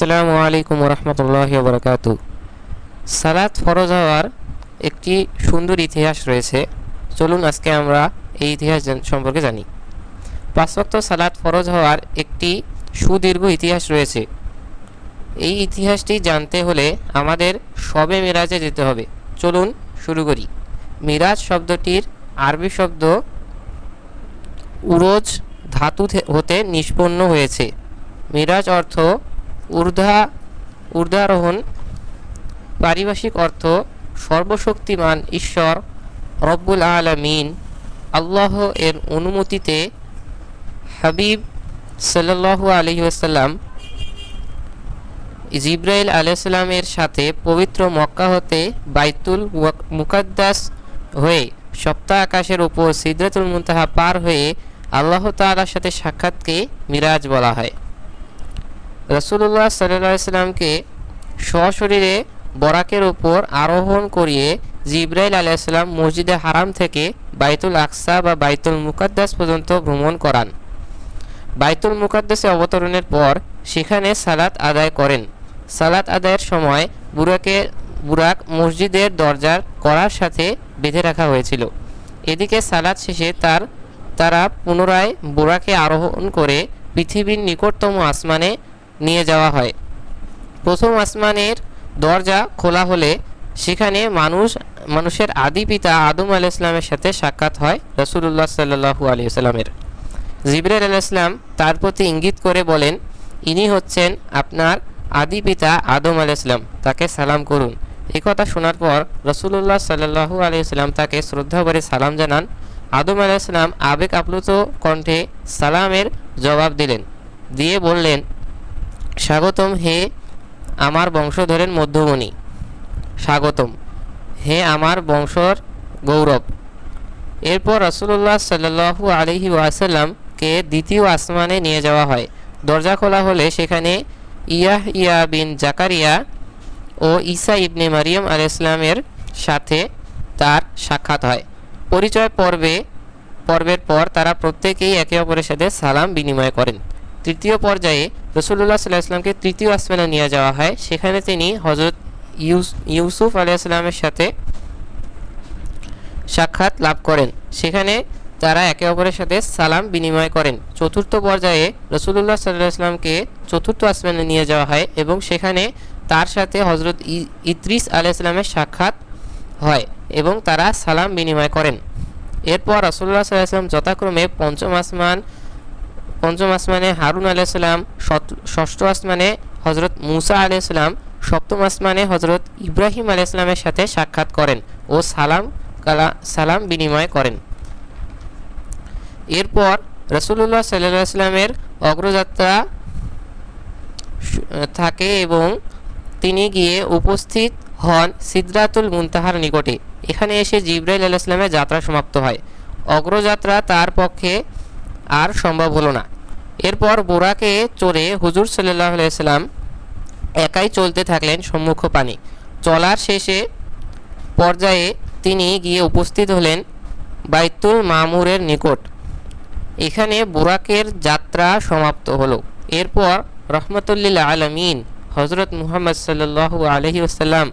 আসসালামু আলাইকুম রহমতুল্লাহ বরকাত সালাত ফরজ হওয়ার একটি সুন্দর ইতিহাস রয়েছে। চলুন আজকে আমরা এই ইতিহাস সম্পর্কে জানি। পাঁচ সালাদ ফরজ হওয়ার একটি সুদীর্ঘ ইতিহাস রয়েছে। এই ইতিহাসটি জানতে হলে আমাদের সবে মিরাজে যেতে হবে। চলুন শুরু করি। মিরাজ শব্দটির আরবি শব্দ উরোজ ধাতু হতে নিষ্পন্ন হয়েছে। মিরাজ অর্থ ঊর্ধ্বা, ঊর্ধ্বারোহণ, পারিভাষিক অর্থ, সর্বশক্তিমান ঈশ্বর, রব্বুল আলমিন, আল্লাহ এর অনুমতিতে হাবিব সাল্লাল্লাহু আলহি আসাল্লাম জিব্রাইল আলাইসাল্লামের সাথে পবিত্র মক্কা হতে বাইতুল মুক- মুকাদ্দাস হয়ে সপ্তাহ আকাশের উপর সিদরাতুল মুনতাহা পার হয়ে আল্লাহ তাআলার সাথে সাক্ষাৎকে মিরাজ বলা হয়। রসুল্লাহ সাল্লামকে সশরীরে বরাকের ওপর আরোহণ করিয়ে জিব্রাইল আলাইসাল্লাম মসজিদে হারাম থেকে বাইতুল আকসা বা বাইতুল মুকাদ্দাস পর্যন্ত ভ্রমণ করান। বাইতুল মুকাদ্দাসে অবতরণের পর সেখানে সালাত আদায় করেন। সালাত আদায়ের সময় বুরাকে, বুরাক মসজিদের দরজার করার সাথে বেঁধে রাখা হয়েছিল। এদিকে সালাত শেষে তার, তারা পুনরায় বুরাকে আরোহণ করে পৃথিবীর নিকটতম আসমানে নিয়ে যাওয়া হয়। প্রথম আসমানের দরজা খোলা হলে সেখানে মানুষ, মানুষের আদি পিতা আদম আল ইসলামের সাথে সাক্ষাৎ হয় রসুল্লাহ সাল্লু আলি সাল্লামের জিবরাইল আলাইসলাম তার প্রতি ইঙ্গিত করে বলেন, ইনি হচ্ছেন আপনার আদি পিতা আদম আলাইসলাম তাকে সালাম করুন। এই কথা শোনার পর রসুল্লাহ সাল্লাহু আলিয়াল্লাম তাকে শ্রদ্ধা করে সালাম জানান। আদম আলাইসলাম আবেগ আপ্লুত কণ্ঠে সালামের জবাব দিলেন। দিয়ে বললেন স্বাগতম হে আমার বংশধরের মধ্যমণি। স্বাগতম হে আমার বংশর গৌরব। এরপর রসুল্লাহ সাল্লু আলহি ওয়াসাল্লামকে দ্বিতীয় আসমানে নিয়ে যাওয়া হয়। দরজা খোলা হলে সেখানে ইয়াহ ইয়া বিন জাকারিয়া ও ঈসা ইবনে মারিয়াম আল ইসলামের সাথে তার সাক্ষাৎ হয়। পরিচয় পর্বে, পর্বের পর তারা প্রত্যেকেই একে অপরের সাথে সালাম বিনিময় করেন। তৃতীয় পর্যায়ে রসুল্লাহ সাল্লাহ আসলামকে তৃতীয় আসমানে নিয়ে যাওয়া হয়। সেখানে তিনি হজরত ইউস, ইউসুফ আলাইসাল্লামের সাথে সাক্ষাৎ লাভ করেন। সেখানে তারা একে অপরের সাথে সালাম বিনিময় করেন। চতুর্থ পর্যায়ে রসুল্লাহ সাল্লাহ আসলামকে চতুর্থ আসমানে নিয়ে যাওয়া হয় এবং সেখানে তার সাথে হজরত ইদ্রিস আলাইসাল্লামের সাক্ষাৎ হয় এবং তারা সালাম বিনিময় করেন। এরপর রসুল্লাহ সাল্লাহ আসলাম যথাক্রমে পঞ্চম আসমান পঞ্চম আসমানে হারুন আলাইসাল্লাম ষষ্ঠ আসমানে হজরত মুসা আলাইসাল্লাম সপ্তম আসমানে হজরত ইব্রাহিম আলাইসাল্লামের সাথে সাক্ষাৎ করেন ও সালাম কালা, সালাম বিনিময় করেন। এরপর রসুল্লাহ সাল্লাহ অগ্রযাত্রা থাকে এবং তিনি গিয়ে উপস্থিত হন সিদ্রাতুল মুনতাহার নিকটে। এখানে এসে জিব্রাইল আলাইসলামের যাত্রা সমাপ্ত হয়। অগ্রযাত্রা তার পক্ষে আর সম্ভব হলো না। এরপর বোরাকে চড়ে হুজুর সাল্লাহ আলাইসাল্লাম একাই চলতে থাকলেন সম্মুখ পানি। চলার শেষে পর্যায়ে তিনি গিয়ে উপস্থিত হলেন বাইতুল মামুরের নিকট। এখানে বোরাকের যাত্রা সমাপ্ত হলো। এরপর রহমতুল্লিল আলমিন হজরত মুহাম্মদ সাল্লাহ আলহি আসাল্লাম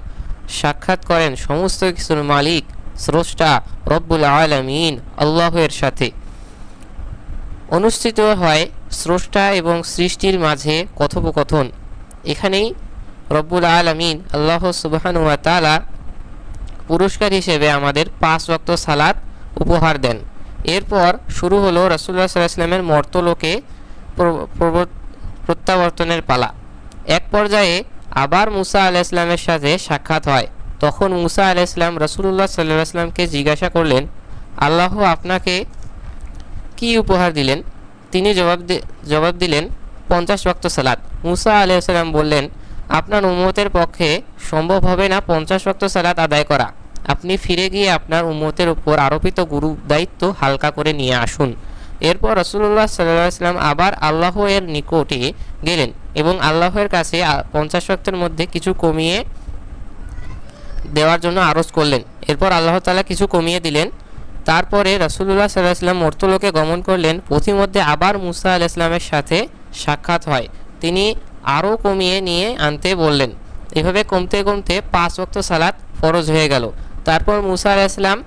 সাক্ষাৎ করেন সমস্ত কিছুর মালিক, স্রষ্টা রব্বুল আলমিন, আল্লাহের সাথে। অনুষ্ঠিত হয় স্রষ্টা এবং সৃষ্টির মাঝে কথোপকথন। এখানেই রব্বুল আলমিন আল্লাহ সুবাহানুয়া তালা পুরস্কার হিসেবে আমাদের পাঁচ রক্ত সালাত উপহার দেন। এরপর শুরু হলো রসুল্লাহ সাল্লাহামের মর্তলোকে প্রত্যাবর্তনের পালা। এক পর্যায়ে আবার মুসা আলাহ ইসলামের সাথে সাক্ষাৎ হয়। তখন মুসা আলাইসলাম রসুল্লাহ সাল্লাহ আসলামকে জিজ্ঞাসা করলেন, আল্লাহ আপনাকে কি উপহার দিলেন? তিনি জবাব জবাব দিলেন, পঞ্চাশ ওয়াক্ত সালাদ মুসা আলাইসাল্লাম বললেন, আপনার উম্মতের পক্ষে সম্ভব হবে না পঞ্চাশ ওয়াক্ত সালাত আদায় করা। আপনি ফিরে গিয়ে আপনার উম্মতের উপর আরোপিত গুরু দায়িত্ব হালকা করে নিয়ে আসুন। এরপর রসুল্লাহ সাল্লাম আবার আল্লাহ এর নিকটে গেলেন এবং আল্লাহের কাছে পঞ্চাশ ওয়াক্তের মধ্যে কিছু কমিয়ে দেওয়ার জন্য আরজ করলেন। এরপর আল্লাহ তালা কিছু কমিয়ে দিলেন তারপরে রসুল্লাহ সাল্লাহাম মর্তলোকে গমন করলেন। পথিমধ্যে আবার মুসা আল ইসলামের সাথে সাক্ষাৎ হয়। তিনি আরও কমিয়ে নিয়ে আনতে বললেন। এভাবে কমতে কমতে পাঁচ ওয়াক্ত সালাত ফরজ হয়ে গেল। তারপর মুসা আলাইসলাম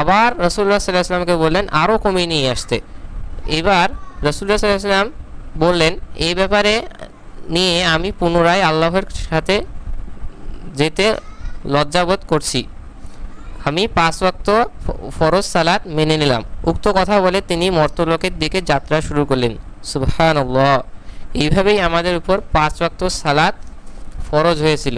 আবার রসুল্লাহ সাল্লাহ সাল্লামকে বললেন আরও কমিয়ে নিয়ে আসতে। এবার রসুল্লাহ সাল্লাহ সাল্লাম বললেন, এই ব্যাপারে নিয়ে আমি পুনরায় আল্লাহর সাথে যেতে লজ্জাবোধ করছি। আমি পাঁচ ওয়াক্ত ফরজ সালাত মেনে নিলাম। উক্ত কথা বলে তিনি মর্তলোকের দিকে যাত্রা শুরু করলেন। সুবহান এইভাবেই আমাদের উপর পাঁচ ওয়াক্ত সালাত ফরজ হয়েছিল।